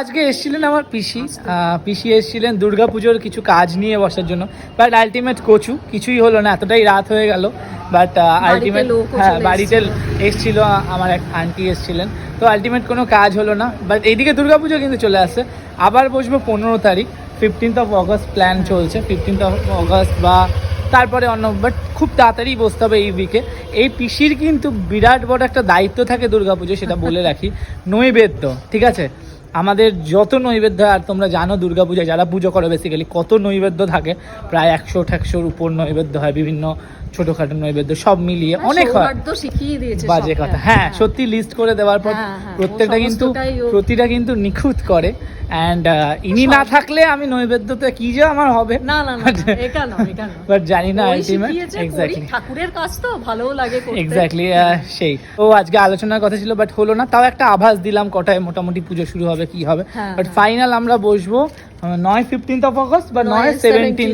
আজকে এসেছিলেন আমার পিসি। পিসি এসেছিলেন দুর্গাপুজোর কিছু কাজ নিয়ে বসার জন্য। বাট আলটিমেট কচু কিছুই হলো না এতটাই রাত হয়ে গেল। বাট আলটিমেট হ্যাঁ বাড়িতে এসেছিল। আমার এক আন্টি এসেছিলেন। তো আলটিমেট কোনো কাজ হলো না বাট এইদিকে দুর্গাপুজো কিন্তু চলে আসছে। আবার বসবো পনেরো তারিখ ফিফটিন্থ অফ অগস্ট প্ল্যান চলছে ফিফটিন্থ অফ অগস্ট বা তারপরে অন্য বাট খুব তাড়াতাড়ি বসতে হবে এই উইকে এই পিসির কিন্তু বিরাট বড় একটা দায়িত্ব থাকে দুর্গাপুজো সেটা বলে রাখি। নৈবেদ্য ঠিক আছে? আমাদের যত নৈবেদ্য, আর তোমরা জানো দুর্গাপূজায় যারা পুজো করো বেসিক্যালি কত নৈবেদ্য থাকে, প্রায় একশো ঠেকশোর উপর নৈবেদ্য হয়, বিভিন্ন ছোটোখাটো নৈবেদ্য সব মিলিয়ে অনেক হয়। শিখিয়ে দিয়েছে বাজে কথা। হ্যাঁ সত্যি লিস্ট করে দেওয়ার পর হ্যাঁ, হ্যাঁ, প্রত্যেকটা কিন্তু প্রতিটা কিন্তু নিখুঁত করে। অ্যান্ড ইনি না থাকলে আমি নৈবেদ্যতে কি যে আমার হবে? না না না না, একা নয়, বাট জানি না আলটিমেট এক্স্যাক্টলি ঠাকুরের কাজ তো ভালোও লাগে করতে। এক্স্যাক্টলি সেই। ও আজকে আলোচনার কথা ছিল বাট হলো না। তাও একটা আভাস দিলাম কটায় মোটামুটি পুজো শুরু হবে কি হবে। হ্যাঁ, বাট হ্যাঁ। ফাইনাল আমরা বসবো নয় ফিফটিন্থ অফ অগস্ট বা নয় নয় 17 সেভেন্টিন।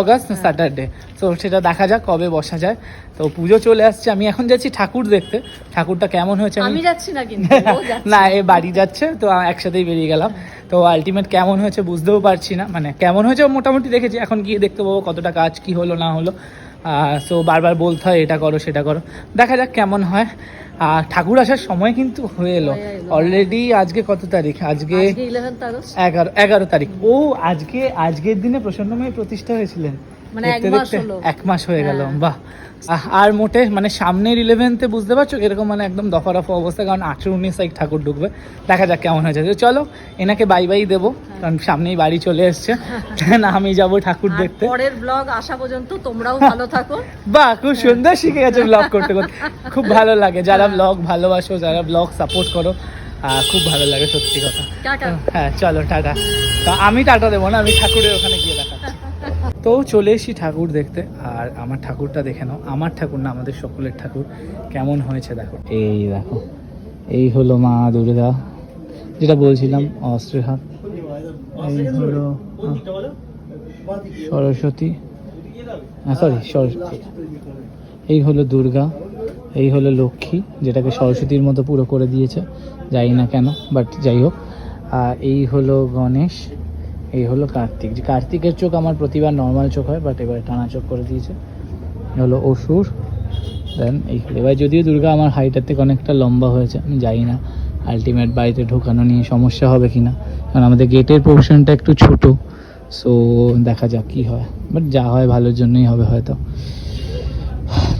অগস্ট। স্যাটারডে তো সেটা দেখা যাক কবে বসা যায়। তো পুজো চলে আসছে। আমি এখন যাচ্ছি ঠাকুর দেখতে। ঠাকুরটা কেমন হয়েছে আমি আমি যাচ্ছি না কিন্তু না এ বাড়ি যাচ্ছে তো একসাথেই বেরিয়ে গেলাম। তো আলটিমেট কেমন হয়েছে বুঝতেও পারছি না। মানে কেমন হয়েছে মোটামুটি দেখেছি। এখন গিয়ে দেখতে পাবো কতটা কাজ কি হলো না হলো। সো বারবার বলতে হয় এটা করো সেটা করো। দেখা যাক কেমন হয়। আর ঠাকুর আসার সময় কিন্তু হয়ে এলো। অলরেডি আজকে কত তারিখ? আজকে আজকে 11th আগস্ট। এগারো এগারো তারিখ। ও আজকে আজকের দিনে প্রসন্নময় প্রতিষ্ঠা হয়েছিলেন। মানে এক মাস হলো। এক মাস হয়ে গেল। হ্যাঁ। বাহ। আর মোটে মানে সামনের ইলেভেন্থে বুঝতে পারছ এরকম মানে একদম দফা রফা অবস্থা কারণ আঠেরো উনিশ তারিখ ঠাকুর ঢুকবে। দেখা যাক কেমন হয়েছে তো চলো এনাকে বাই বাই দেবো কারণ সামনেই বাড়ি চলে এসছে। না আমি যাব ঠাকুর দেখতে। পরের ব্লগ আসা পর্যন্ত তোমরাও ভালো থাকো। বাহ খুব সুন্দর শিখে গেছে ব্লগ করতে করতে। খুব ভালো লাগে। যারা ব্লগ ভালোবাসো যারা ব্লগ সাপোর্ট করো খুব ভালো লাগে সত্যি কথা। হ্যাঁ চলো টাটা। তো আমি টাটা দেবো না আমি ঠাকুরের ওখানে গিয়ে দেখাচ্ছি। তো চলে এসি ঠাকুর দেখতে। আর আমার ঠাকুরটা দেখে নাও। আমার ঠাকুর না, আমাদের সকলের ঠাকুর। কেমন হয়েছে দেখো। এই দেখো, এই হলো মা দুর্গা, যেটা বলছিলাম, অস্ত্রের হাত। এই হলো সরস্বতী। হ্যাঁ সরি সরস্বতী। এই হলো দুর্গা, এই হলো লক্ষ্মী, যেটাকে সরস্বতীর মতো পুরো করে দিয়েছে। যাই না কেন বাট যাই হোক। আর এই হলো গণেশ। এই হলো কার্তিক। যে কার্তিকের চোখ আমার প্রতিবার নর্মাল চোখ হয় বাট এবার টানা চোখ করে দিয়েছে। হলো অসুর। দেন এই এবার যদিও দুর্গা আমার হাইটের থেকে অনেকটা লম্বা হয়েছে, আমি জানি না আলটিমেট বাড়িতে ঢোকানো নিয়ে সমস্যা হবে কি না কারণ আমাদের গেটের পোর্শনটা একটু ছোট সো দেখা যাক কী হয়। বাট যা হয় ভালোর জন্যই হবে হয়তো।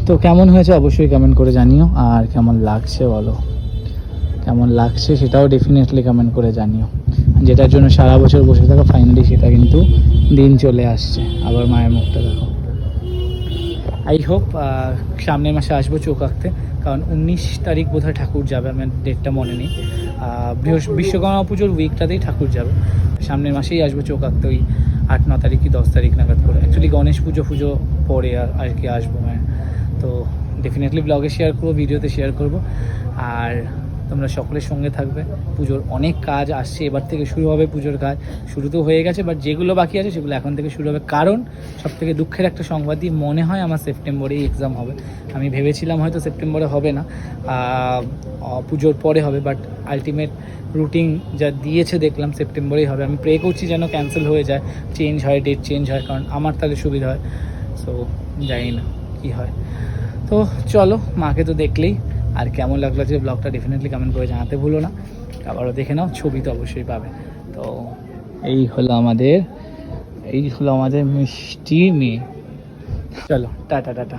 তো কেমন হয়েছে অবশ্যই কমেন্ট করে জানিও, আর কেমন লাগছে বলো। কেমন লাগছে সেটাও ডেফিনেটলি কমেন্ট করে জানিও। যেটার জন্য সারা বছর বসে থাকা ফাইনালি সেটা কিন্তু দিন চলে আসছে। আবার মায়ের মুখটা দেখো। আই হোপ সামনের মাসে আসব চোখ আঁকতে, কারণ উনিশ তারিখ বোধহয় ঠাকুর যাবে, আমার ডেটটা মনে নেই। বৃহস্প- বিশ্বকর্মা পুজোর উইকটাতেই ঠাকুর যাবে। সামনের মাসেই আসব চোখ আঁকতে, ওই আট, ন তারিখ কি দশ তারিখ নাগাদ করে। অ্যাকচুয়ালি গণেশ পুজো পুজো পরে আর আর কি আসব মানে তো ডেফিনেটলি ব্লগে শেয়ার করব ভিডিওতে শেয়ার করব। আর তোমরা সকলের সঙ্গে থাকবে। পুজোর অনেক কাজ আসছে, এবার থেকে শুরু হবে পুজোর কাজ। শুরু তো হয়ে গেছে বাট যেগুলো বাকি আছে সেগুলো এখন থেকে শুরু হবে। কারণ সব থেকে দুঃখের একটা সংবাদই মনে হয় আমার সেপ্টেম্বরেই এক্সাম হবে। আমি ভেবেছিলাম হয়তো সেপ্টেম্বরে হবে না পুজোর পরে হবে বাট আলটিমেট রুটিন যা দিয়েছে দেখলাম সেপ্টেম্বরেই হবে। আমি প্রে করছি যেন ক্যান্সেল হয়ে যায় চেঞ্জ হয় ডেট চেঞ্জ হয়, কারণ আমার তাহলে সুবিধা হয়। সো জানি না কী হয়। তো চলো, মাকে তো দেখলেই। আর কেমন লাগল যে ব্লগটা ডেফিনেটলি কমেন্ট করে জানাতে ভুলো না। আবারও দেখে নাও, ছবি তো অবশ্যই পাবে। তো এই হলো আমাদের, এই হলো আমাদের মিষ্টি মেয়ে। চলো, টাটা টাটা।